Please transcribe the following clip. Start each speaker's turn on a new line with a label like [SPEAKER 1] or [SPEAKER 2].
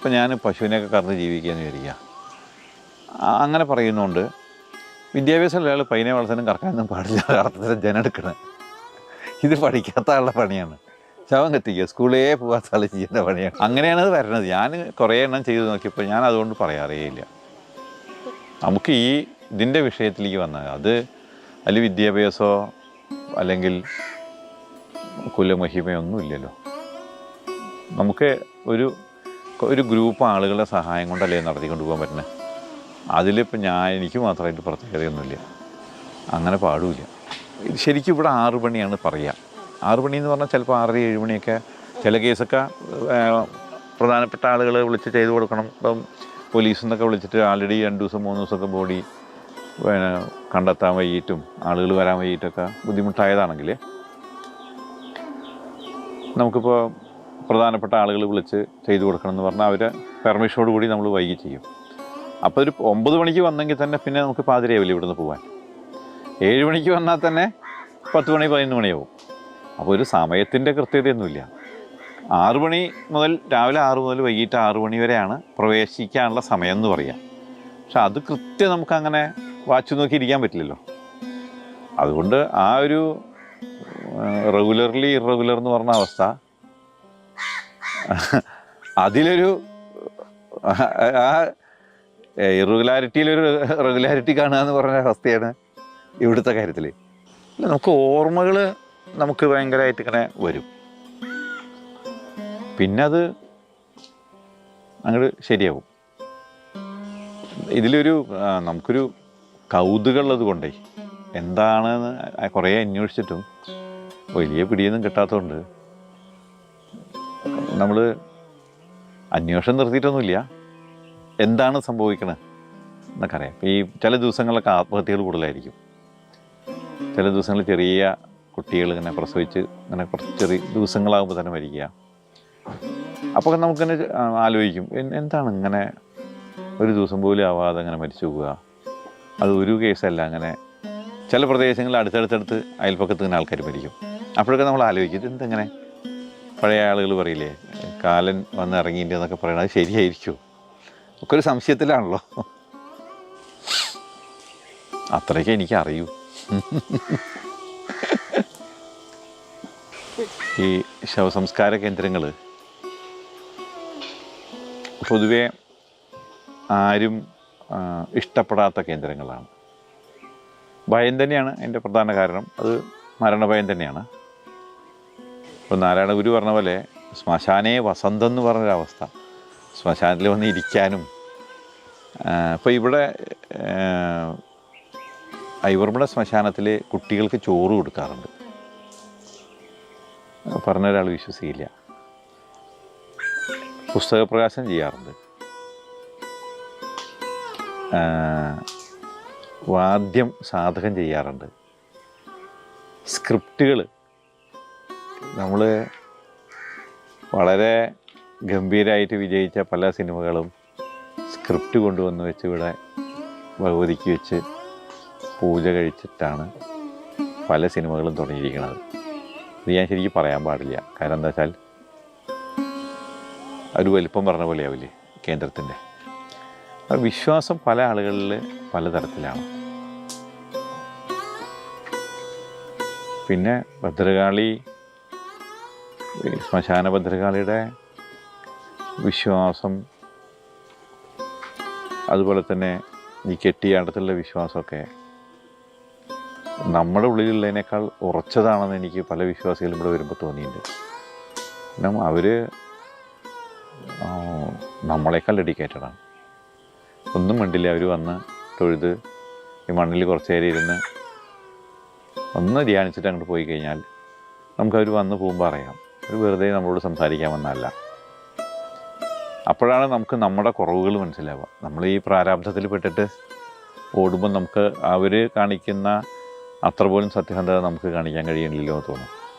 [SPEAKER 1] ഇപ്പം ഞാൻ പശുവിനെയൊക്കെ കറന്ന് ജീവിക്കുകയെന്ന് വിചാരിക്കുക. അങ്ങനെ പറയുന്നുണ്ട്. വിദ്യാഭ്യാസമുള്ള ഒരാൾ പൈനെ വളർത്താനും കറക്കാനൊന്നും പാടില്ല. അർത്ഥത്തിൽ ജനെടുക്കണം ഇത് പഠിക്കാത്ത ആളുടെ പണിയാണ്. ശവം കത്തിക്കുക. സ്കൂളേ പോകാത്ത ആൾ ചെയ്യുന്ന പണിയാണ്. അങ്ങനെയാണ് അത് വരണത് ഞാൻ കുറേ എണ്ണം ചെയ്തു നോക്കിയപ്പോൾ ഞാൻ അതുകൊണ്ട് പറയാറേയില്ല നമുക്ക് ഈ ഇതിന്റെ വിഷയത്തിലേക്ക് വന്നത് അത് അതിൽ വിദ്യാഭ്യാസമോ അല്ലെങ്കിൽ കുലമഹിമയൊന്നും ഇല്ലല്ലോ. നമുക്ക് ഒരു ഒരു ഗ്രൂപ്പ് ആളുകളുടെ സഹായം കൊണ്ടല്ലേ നടത്തിക്കൊണ്ട് പോകാൻ പറ്റുന്നത് അതിലിപ്പോൾ ഞാൻ എനിക്ക് മാത്രമായിട്ട് പ്രത്യേകതയൊന്നുമില്ല. അങ്ങനെ പാടില്ല ശരിക്കും ഇവിടെ ആറ് മണിയാണ് പറയുക ആറ് മണി എന്ന് പറഞ്ഞാൽ ചിലപ്പോൾ ആറര ഏഴ് മണിയൊക്കെ ചില കേസൊക്കെ പ്രധാനപ്പെട്ട ആളുകൾ വിളിച്ച് ചെയ്ത് കൊടുക്കണം. ഇപ്പം പോലീസിൽ നിന്നൊക്കെ വിളിച്ചിട്ട് ആൾറെഡി രണ്ട് ദിവസം മൂന്ന് ദിവസമൊക്കെ ബോഡി പിന്നെ കണ്ടെത്താൻ വൈകിട്ടും ആളുകൾ വരാൻ വൈകിട്ടൊക്കെ ബുദ്ധിമുട്ടായതാണെങ്കിൽ നമുക്കിപ്പോൾ പ്രധാനപ്പെട്ട ആളുകൾ വിളിച്ച് ചെയ്തു കൊടുക്കണം എന്ന് പറഞ്ഞാൽ അവരെ പെർമിഷനോട് കൂടി നമ്മൾ വൈകി ചെയ്യും. അപ്പോൾ ഒരു ഒമ്പത് മണിക്ക് വന്നെങ്കിൽ തന്നെ പിന്നെ നമുക്ക് പാതിരയാവില്ല ഇവിടുന്ന് പോകാൻ ഏഴ് മണിക്ക് വന്നാൽ തന്നെ പത്ത് മണി പതിനൊന്ന് മണിയാവും അപ്പോൾ ഒരു സമയത്തിന്റെ കൃത്യതയൊന്നുമില്ല. ആറ് മണി മുതൽ രാവിലെ ആറ് മുതൽ വൈകിട്ട് ആറ് മണി വരെയാണ് പ്രവേശിക്കാനുള്ള സമയം എന്ന് പറയാം. പക്ഷെ അത് കൃത്യം നമുക്കങ്ങനെ വാച്ച് നോക്കി ഇരിക്കാൻ പറ്റില്ലല്ലോ. അതുകൊണ്ട് ആ ഒരു റെഗുലർലി ഇറഗുലർ എന്ന് പറഞ്ഞ അവസ്ഥ അതിലൊരു ആ ഇറഗുലാരിറ്റിയിലൊരു റെഗുലാരിറ്റി കാണുക എന്ന് പറഞ്ഞ അവസ്ഥയാണ് ഇവിടുത്തെ കാര്യത്തിൽ നമുക്ക് ഓർമ്മകൾ നമുക്ക് ഭയങ്കരമായിട്ട് ഇങ്ങനെ വരും. പിന്നെ അത് അങ്ങോട്ട് ശരിയാവും. ഇതിലൊരു നമുക്കൊരു കൗതുകമുള്ളത് കൊണ്ടേ എന്താണെന്ന് കുറേ അന്വേഷിച്ചിട്ടും വലിയ പിടിയൊന്നും കിട്ടാത്തതുകൊണ്ട് നമ്മൾ അന്വേഷണം നിർത്തിയിട്ടൊന്നുമില്ല. എന്താണ് സംഭവിക്കണത് എന്നൊക്കെ അറിയാം ഈ ചില ദിവസങ്ങളിലൊക്കെ ആത്മഹത്യകൾ കൂടുതലായിരിക്കും. ചില ദിവസങ്ങളിൽ ചെറിയ കുട്ടികൾ ഇങ്ങനെ പ്രസവിച്ച് ഇങ്ങനെ കുറച്ച് ചെറിയ ദിവസങ്ങളാകുമ്പോൾ തന്നെ മരിക്കുക. അപ്പോൾ നമുക്കിങ്ങനെ ആലോചിക്കും. എന്താണ് ഇങ്ങനെ ഒരു ദിവസം പോലും ആവാതെ അങ്ങനെ മരിച്ചു പോവുക? അത് ഒരു കേസല്ല അങ്ങനെ ചില പ്രദേശങ്ങളിൽ അടുത്തടുത്തടുത്ത് അയൽപ്പക്കത്ത് ഇങ്ങനെ ആൾക്കാർ മരിക്കും. അപ്പോഴൊക്കെ നമ്മൾ ആലോചിക്കും എന്തെങ്ങനെ പഴയ ആളുകൾ പറയില്ലേ കാലൻ വന്ന് ഇറങ്ങിയിട്ട് എന്നൊക്കെ പറയണത് അത് ശരിയായിരിക്കുമോ ഒക്കെ ഒരു സംശയത്തിലാണല്ലോ. അത്രയ്ക്ക് എനിക്ക് അറിയൂ ഈ ശവസംസ്കാര കേന്ദ്രങ്ങൾ പൊതുവെ ആരും ഇഷ്ടപ്പെടാത്ത കേന്ദ്രങ്ങളാണ്. ഭയം തന്നെയാണ് എന്റെ പ്രധാന കാരണം. അത് മരണഭയം തന്നെയാണ്. ഇപ്പോൾ നാരായണ ഗുരു പറഞ്ഞ പോലെ ശ്മശാനേ വസന്തം എന്ന് പറഞ്ഞൊരവസ്ഥ. ശ്മശാനത്തിൽ വന്ന് ഇരിക്കാനും ഇപ്പോൾ ഇവിടെ ഐവർമട ശ്മശാനത്തിൽ കുട്ടികൾക്ക് ചോറ് കൊടുക്കാറുണ്ട്. പറഞ്ഞ ഒരാൾ വിശ്വസിക്കില്ല. പുസ്തകപ്രകാശനം ചെയ്യാറുണ്ട്. വാദ്യം സാധകം ചെയ്യാറുണ്ട്. സ്ക്രിപ്റ്റുകൾ നമ്മൾ വളരെ ഗംഭീരമായിട്ട് വിജയിച്ച പല സിനിമകളും സ്ക്രിപ്റ്റ് കൊണ്ടുവന്ന് വെച്ച് ഇവിടെ ഭഗവതിക്ക് വെച്ച് പൂജ കഴിച്ചിട്ടാണ് പല സിനിമകളും തുടങ്ങിയിരിക്കുന്നത്. ഇത് ഞാൻ ശരിക്കും പറയാൻ പാടില്ല. കാരണം എന്താ വെച്ചാൽ ഒരു വലിപ്പം പറഞ്ഞ പോലെയാവില്ലേ കേന്ദ്രത്തിന്റെ? വിശ്വാസം പല ആളുകളിൽ പലതരത്തിലാണ്. പിന്നെ ഭദ്രകാളി ശ്മശാന ഭദ്രകാളിയുടെ വിശ്വാസം അതുപോലെ തന്നെ ഈ കെട്ടിയാട്ടത്തിലുള്ള വിശ്വാസമൊക്കെ നമ്മുടെ ഉള്ളിലുള്ളതിനേക്കാൾ ഉറച്ചതാണെന്ന് എനിക്ക് പല വിശ്വാസികളും ഇവിടെ വരുമ്പോൾ തോന്നിയിട്ടുണ്ട്. കാരണം അവർ നമ്മളെക്കാൾ ഡെഡിക്കേറ്റഡാണ്. ഒന്നും മിണ്ടില്ല അവർ വന്ന് തൊഴുത് ഈ മണ്ണിൽ കുറച്ച് നേരം ഇരുന്ന് ഒന്ന് ധ്യാനിച്ചിട്ട് അങ്ങോട്ട് പോയി കഴിഞ്ഞാൽ നമുക്കവർ വന്ന് പോകുമ്പോൾ അറിയാം. അവർ വെറുതെ നമ്മളോട് സംസാരിക്കാൻ വന്നതല്ല. അപ്പോഴാണ് നമുക്ക് നമ്മുടെ കുറവുകൾ മനസ്സിലാവുക. നമ്മൾ ഈ പ്രാരാബ്ധത്തിൽ പെട്ടിട്ട് ഓടുമ്പോൾ നമുക്ക് അവർ കാണിക്കുന്ന അത്ര പോലും സത്യസന്ധത നമുക്ക് കാണിക്കാൻ എന്ന് തോന്നും.